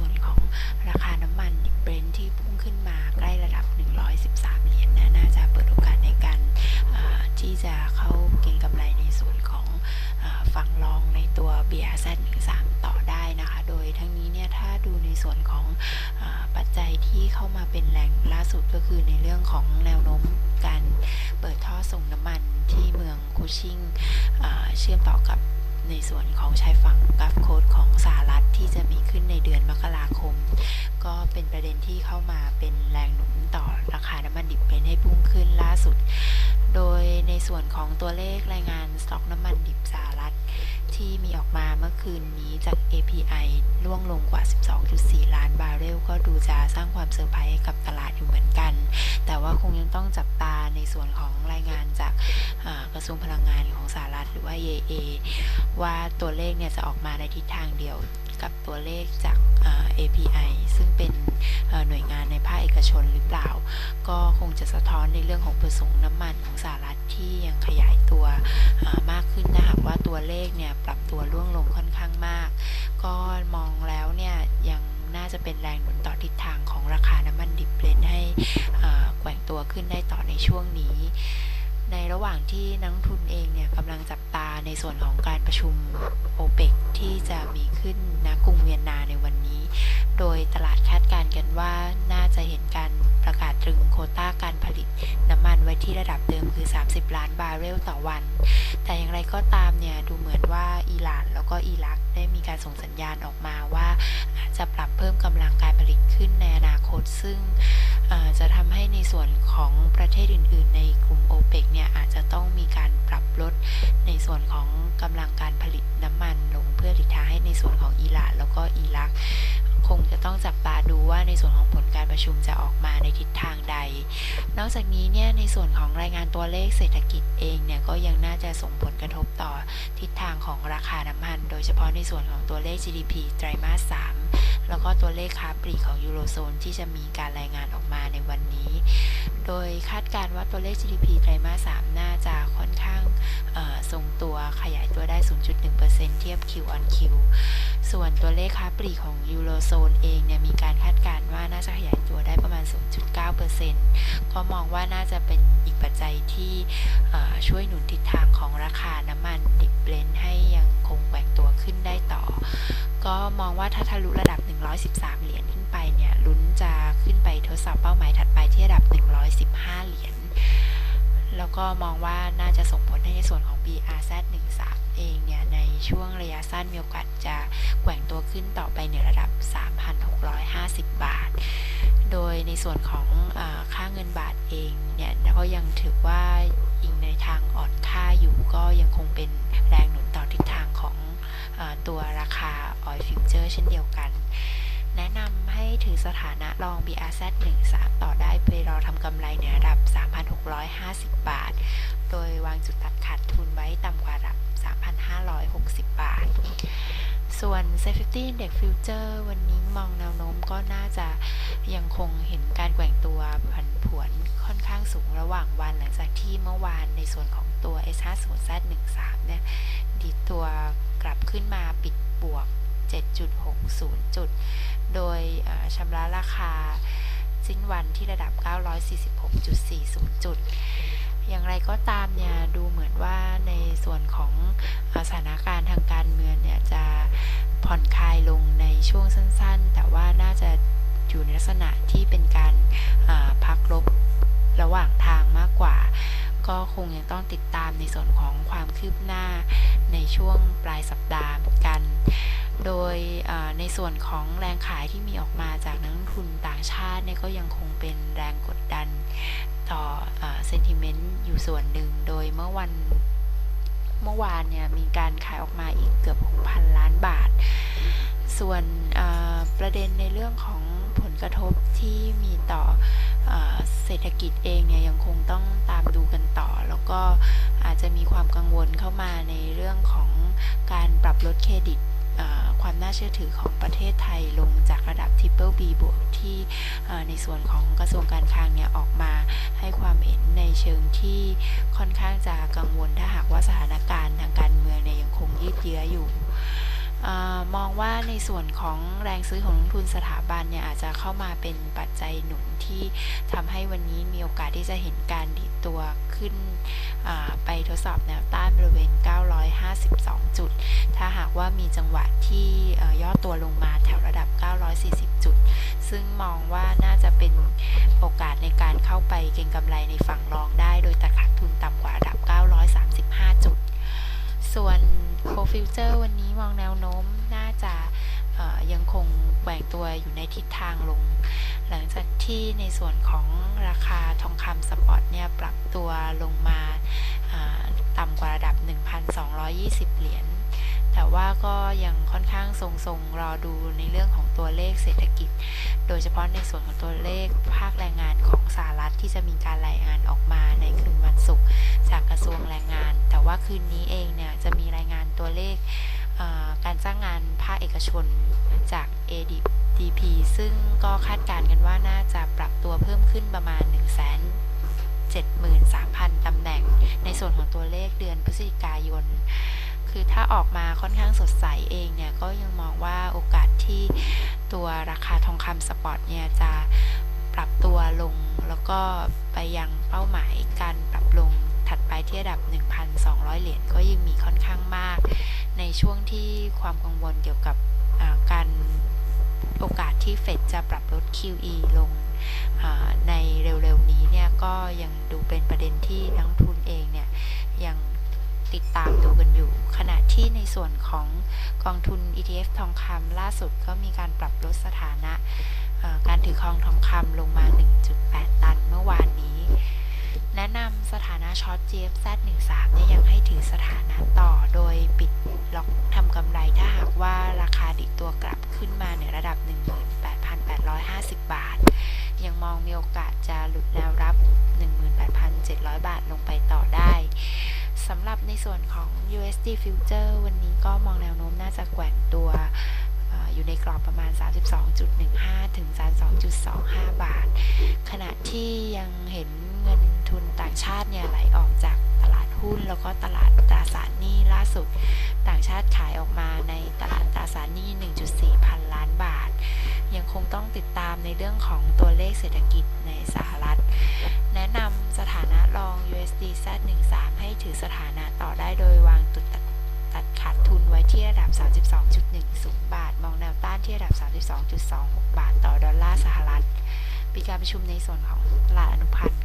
ส่วนของราคาน้ำมันเบรนท์ที่พุ่งขึ้นมาใกล้ระดับ 113 เหรียญนะน่าจะเปิดโอกาสในการที่จะเข้าเก็งกำไรในส่วนของอาฝั่งรองในตัว BRZ13 ต่อได้นะคะ โดยทั้งนี้เนี่ยถ้าดูในส่วนของอปัจจัยที่เข้ามาเป็นแรงล่าสุดก็คือในเรื่องของแนวโน้มการเปิดท่อส่งน้ำมันที่เมืองคูชิงเชื่อมต่อกับในส่วนของชายฝั่งกัฟ ที่เข้ามาเป็นแรงหนุนต่อราคาน้ำมันดิบเป็นให้พุ่งขึ้นล่าสุด โดยในส่วนของตัวเลขรายงานสต็อกน้ำมันดิบสหรัฐที่มีออกมาเมื่อคืนน จาก API ล่วงลงกว่า 12.4 ล้านบาร์เรลก็ดูจะสร้างความเซอร์ไพรส์ให้กับตลาดอยู่เหมือนกัน แต่ว่าคงยังต้องจับตาในส่วนของรายงานจากกระทรวงพลังงานของสหรัฐหรือว่า EA ว่าตัวเลขเนี่ยจะออกมาในทิศทางเดียวกับตัวเลขจาก API ซึ่งเป็นหน่วยงานในภาคเอกชนหรือเปล่า ก็คงจะสะท้อนในเรื่องของประสงค์น้ำมันของสหรัฐที่ยังขยายตัวมากขึ้นถ้าหากว่าตัวเลขเนี่ยปรับตัวร่วงลงค่อนข้างมาก จะเป็นแรงหนุนต่อทิศทางของราคาน้ำมันดิบเบรนท์ให้แกว่งตัวขึ้นได้ต่อในช่วงนี้ ในระหว่างที่นักทุนเองเนี่ยกำลังจับตาในส่วนของการประชุมโอเปกที่จะมีขึ้นณกรุงเวียนนาในวันนี้ โดยตลาดคาดการณ์กันว่าน่าจะเห็นการประกาศตรึงโคต้าการผลิตน้ำมันไว้ที่ระดับเดิมคือ 30 ล้านบาร์เรลต่อวัน แต่อย่างไรก็ตามเนี่ยดูเหมือน ว่าอิหร่านแล้วก็อิรักได้มีการส่งสัญญาณออกมาว่า อาจจะปรับเพิ่มกำลังการผลิตขึ้นในอนาคต ซึ่งจะทำให้ในส่วนของประเทศอื่น ๆ ในกลุ่มโอเปกเนี่ยอาจจะต้องมีการปรับลดในส่วนของกำลังการผลิตน้ำมันลงเพื่อหลีกทางให้ในส่วนของอิหร่านแล้วก็อิรัก คงจะต้องจับตาดูว่าในส่วนของผลการประชุมจะออกมาในทิศทางใด นอกจากนี้เนี่ยในส่วนของรายงานตัวเลขเศรษฐกิจเองเนี่ยก็ยังน่าจะส่งผลกระทบต่อทิศทางของราคาน้ำมัน โดยเฉพาะในส่วนของตัวเลข GDP ไตรมาส 3 แล้วก็ตัวเลขค้าปลีกของยูโรโซนที่จะมีการรายงานออกมาในวันนี้ โดยคาดการณ์ว่าตัวเลข GDP ไตรมาส 3 น่าจะค่อนข้างทรงตัวขยายตัวได้ 0.1%เทียบ Q on Q ส่วนตัวเลขค้าปลีกของยูโรโซนเองเนี่ยมีการคาดการณ์ว่าน่าจะขยายตัวได้ประมาณ 0.9%ก็มองว่าน่าจะเป็นอีกปัจจัยที่ช่วยหนุนทิศทางของราคาน้ำมันดิบเบลนด์ให้ยังคงแกว่งตัวขึ้นได้ต่อ ก็มองว่าถ้าทะลุระดับ 113 เหรียญขึ้นไปเนี่ยลุ้นจะขึ้นไปทดสอบเป้าหมายถัดไปที่ระดับ 115 เหรียญ แล้วก็มองว่าน่าจะส่งผลให้ในส่วนของ BRZ13 เองเนี่ย ในช่วงระยะสั้นมีโอกาสจะแกว่งตัวขึ้นต่อไปในระดับ 3,650 บาท โดยในส่วนของอค่าเงินบาทเองเนี่ยก็ยังถือว่าอิงในทางอ่อนค่าอยู่ก็ยังคงเป็นแรงหนุนต่อทิศทางของอตัวราคา Oil Future เช่นเดียวกัน แนะนำให้ถือสถานะลอง BRZ13 ต่อได้ไปรอทำกำไรในระดับ 3,650 บาท โดยวางจุดตัดขาดทุนไว้ต่ำกว่าระดับ 3,560 บาท ส่วน Safety Index Future วันนี้มองแนวโน้มก็น่าจะยังคงเห็นการแกว่งตัวผันผวนค่อนข้างสูงระหว่างวันหลังจากที่เมื่อวานในส่วนของตัว S50Z13 เนี่ยดีตัวกลับขึ้นมาปิดบวก 7.60 จุด โดยชำระราคาสิ้นวันที่ระดับ 946.40 จุด อย่างไรก็ตามเนี่ยดูเหมือนว่าในส่วนของอสถานการณ์ทางการเมืองเนี่ยจะผ่อนคลายลงในช่วงสั้นๆ แต่ว่าน่าจะอยู่ในลักษณะที่เป็นการาพักลบระหว่างทางมากกว่า ก็คงยังต้องติดตามในส่วนของความคืบหน้าในช่วงปลายสัปดาห์กัน โดยในส่วนของแรงขายที่มีออกมาจากนักลงทุนต่างชาติเนี่ยก็ยังคงเป็นแรงกดดันต่อเซนติเมนต์อยู่ส่วนหนึ่ง โดยเมื่อวันเมื่อวานเนี่ยมีการขายออกมาอีกเกือบ 6,000 ล้านบาท ส่วนประเด็นในเรื่องของผลกระทบที่มีต่อเศรษฐกิจเองเนี่ยยังคงต้องตามดูกันต่อ แล้วก็อาจจะมีความกังวลเข้ามาในเรื่องของการปรับลดเครดิตาเชื่อถือของประเทศไทยลงจากระดับ Triple B บวกที่ในส่วนของกระทรวงการคลังเนี่ยออกมาให้ความเห็นในเชิงที่ค่อนข้างจะกังวลถ้าหากว่าสถานการณ์ทางการเมืองเนี่ยยังคงยืดเยื้ออยู่อมองว่าในส่วนของแรงซื้อของนักลงทุนสถาบันเนี่ยอาจจะเข้ามาเป็นปัจจัยหนุนที่ทำให้วันนี้มีโอกาสที่จะเห็นการดีดตัวขึ้นไปทดสอบแนวต้านบริเวณ 952 จุด ถ้าหากว่ามีจังหวะที่ ตัวลงมาแถวระดับ 940 จุด ซึ่งมองว่าน่าจะเป็นโอกาสในการเข้าไปเก็งกำไรในฝั่งรองได้ โดยตัดขาดทุนต่ำกว่าระดับ 935 จุด ส่วนโคฟิวเจอร์วันนี้มองแนวโน้มน่าจะยังคงแกว่งตัวอยู่ในทิศทางลง หลังจากที่ในส่วนของราคาทองคำสปอตเนี่ยปรับตัวลงมาต่ำกว่าระดับ 1,220 เหรียญ แต่ว่าก็ยังค่อนข้างทรงๆรอดูในเรื่องของตัวเลขเศรษฐกิจ โดยเฉพาะในส่วนของตัวเลขภาคแรงงานของสหรัฐที่จะมีการรายงานออกมาในคืนวันศุกร์จากกระทรวงแรงงาน แต่ว่าคืนนี้เองเนี่ยจะมีรายงานตัวเลขการจ้างงานภาคเอกชนจาก ADP ซึ่งก็คาดการณ์กันว่าน่าจะปรับตัวเพิ่มขึ้นประมาณ 1 0 0 0 0 73,000 ตำแหน่ง ในส่วนของตัวเลขเดือนพฤศจิกายน คือถ้าออกมาค่อนข้างสดใสเองเนี่ย ก็ยังมองว่าโอกาสที่ตัวราคาทองคำสปอตเนี่ย จะปรับตัวลงแล้วก็ไปยังเป้าหมายการปรับลงถัดไปที่ระดับ 1,200 เหรียญก็ยังมีค่อนข้างมาก ในช่วงที่ความกังวลเกี่ยวกับการโอกาสที่เฟดจะปรับลด QE ลงในเร็วๆนี้เนี่ยก็ยังดูเป็นประเด็นที่นักลงทุนเองเนี่ยยัง ติดตามดูกันอยู่ ขณะที่ในส่วนของกองทุน ETF ทองคำล่าสุดก็มีการปรับลดสถานะการถือครองทองคำลงมา 1.8 ตันเมื่อวานนี้ แนะนำสถานะช็อต GFZ 13 เนี่ยยังให้ถือสถานะต่อโดยปิดล็อกทำกำไรถ้าหากว่าราคา ส่วนของ USD Future วันนี้ก็มองแนวโน้มน่าจะแกว่งตัวอยู่ในกรอบประมาณ 32.15 ถึง 32.25 บาท ขณะที่ยังเห็นเงินทุนต่างชาติเนี่ยไหลออกจากตลาดหุ้น แล้วก็ตลาดตราสารหนี้ล่าสุด ต่างชาติขายออกมาในตลาดตราสารหนี้ 1.4 พันล้านบาท ยังคงต้องติดตามในเรื่องของตัวเลขเศรษฐกิจในสหรัฐ นำสถานะรอง USD Z13 ให้ถือสถานะต่อได้โดยวางจุดตัดขาดทุนไว้ที่ระดับ 32.10 บาท มองแนวต้านที่ระดับ 32.26 บาท ต่อดอลลาร์สหรัฐ ปีการประชุมในส่วนของตลาดอนุพันธ์